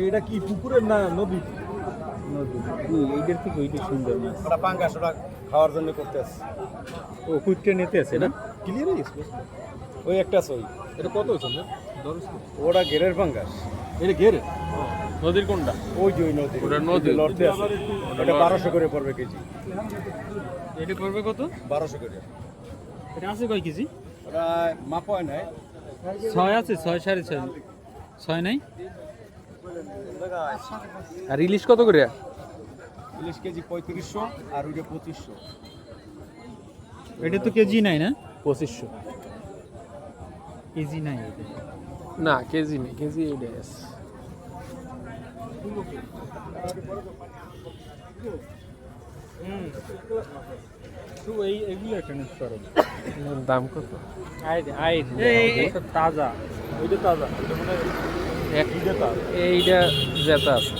এইটা কি পুকুরের না নদী? এইটার থেকে ওইটা সুন্দর মাছ ওটা পাঙ্গাস ওটা খাওয়ার জন্য করতে আসছে। ও কুইটটা নিতে আছে না? ক্লিয়ার ওই একটা আছে ওই এটা কত হয়েছে ওটা ঘেরের পাঙ্গাস। এটা ঘেরে নদীর কোনটা? ওই যে ওই নদী ওটা নদী। লড়তে আছে। ওটা বারোশো করে পড়বে কেজি। এটা পড়বে কত? বারোশো করে। এটা আছে কয় কেজি? ওটা মাপ হয় নাই। ছয় আছে ছয় সাড়ে ছয়। ছয় নাই? আর ইলিশ কত করে? ইলিশ কেজি পঁয়ত্রিশশো আর ওইটা পঁচিশশো। এটা তো কেজি নাই না? পঁচিশশো। কেজি নাই এটা। না কেজি নেই। কেজি এইটাই আছে। দাম কত? তাজা। ওইটা তাজা। এইটা জেতা আছে।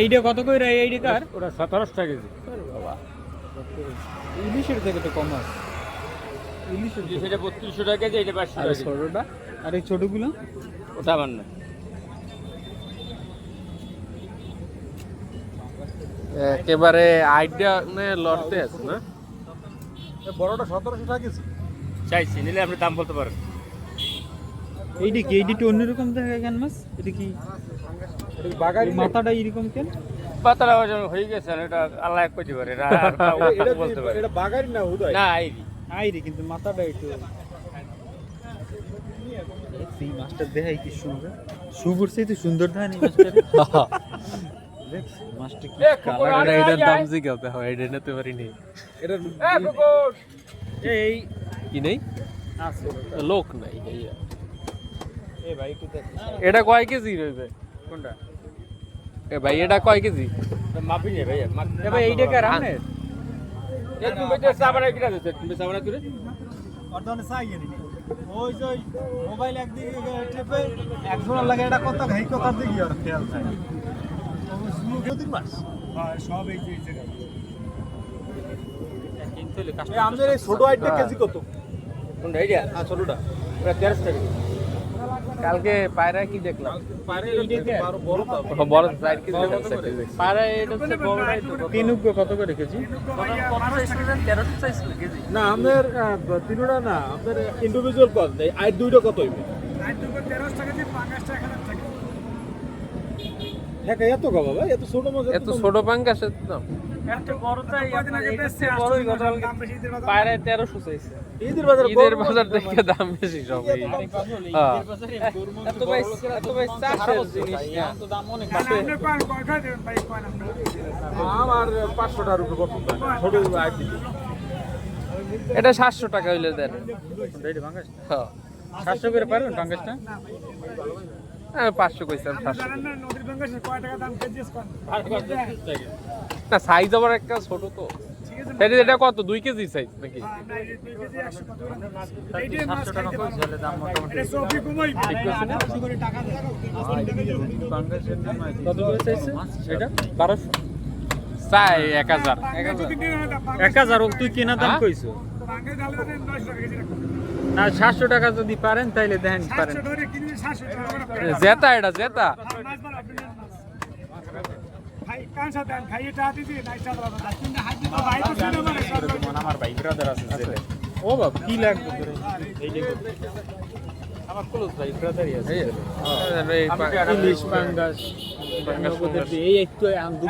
এইটা কত করে? এইটা কার? ওটা সতেরোশো টাকা কেজি। ইলিশের থেকে তো কম আছে। ইলিশের সেটা বত্রিশশো টাকা কেজি এটা পাঁচশো আর ছোটটা? আর এই ছোটগুলো? ওটা আমার না একেবারে আইডিয়া লড়তে আছে না? বড়টা সতেরোশো টাকা চাইছি নিলে আপনি দাম বলতে পারেন। এইটা কি এইটা একটু অন্যরকম দেখা কেন মাছ? এটা কি? মাথাটা এরকম কেন? পাতলা হয়ে গেছে এটা আল্লাহ এক করতে পারে এটা এটা বলতে পারে। এটা বাগারি না উদয়? না আইরি আইরে কিন্তু মাথাটা একটু এই মাছটা দেখাই কি সুন্দর। সুবুর তো সুন্দর ধান এই মাছটা। মাছটা কি কালার? এটার দাম জিজ্ঞাসা হয় এটা নিতে পারি নেই এটা এই কি নেই? লোক নাই। ভাই এটা কয় কেজি রয়েছে কোনটা? এ ভাই এটা কয় কেজি? মাপি নেই ভাইয়া এ ভাই এইটা কার আমনের এ তুমি যে সাবানা কিনা দিতে তুমি সাবানা তুলে অর্ধনে চাইয়ে নি। ওই যে মোবাইল একদিকে টেপে একজন লাগে এটা কত হেই কথা আর খেয়াল থাকে আমাদের এই ছোট আইটটা কেজি কত? কোনটা এইটা হ্যাঁ ছোটটা। ওটা তেরোশো টাকা। কালকে পায়রা কি দেখলাম? বড় চার কেজি এটা হচ্ছে বড়টাই তো কিনুক কত করে কেজি? না আমাদের তিনটা না আমাদের ইন্ডিভিজুয়াল কত এই আইট দুইটা কত হইবে? হ্যাঁ এত গো বাবা এত ছোট মাছ এত ছোট পাঙ্গাসের দাম। পায়রায় তেরোশো চাইছে। ঈদের বাজার দেখে দাম বেশি সব। এই। হ্যাঁ। এত ভাই এত ভাই চাষের জিনিস না। তো দাম অনেক বেশি। আমার পাঁচশো টাকার উপরে ছোট এটা সাতশো টাকা হইলে দেন। এইটা ভাঙাস হ্যাঁ। সাতশো করে পারবেন পাঙ্গাসটা? আমি পাঁচশো। কইছিলাম না সাইজ আবার একটা ছোট তো। এটা কত? দুই কেজি সাইজ নাকি? বারোশো? চাই এক হাজার। এক হাজার তুই কেনা দাম হ্যাঁ? কইছো। না সাতশো টাকা যদি পারেন তাইলে দেখেন পারেন। জেতা এটা জেতা। আমার ভাই ব্রাদার আছে ও বাবা কি লাগবে? আমার ক্লোজ ভাই ব্রাদারই আছে এই, এই পা- ইলিশ পাঙ্গাস এই একটু আন্দুল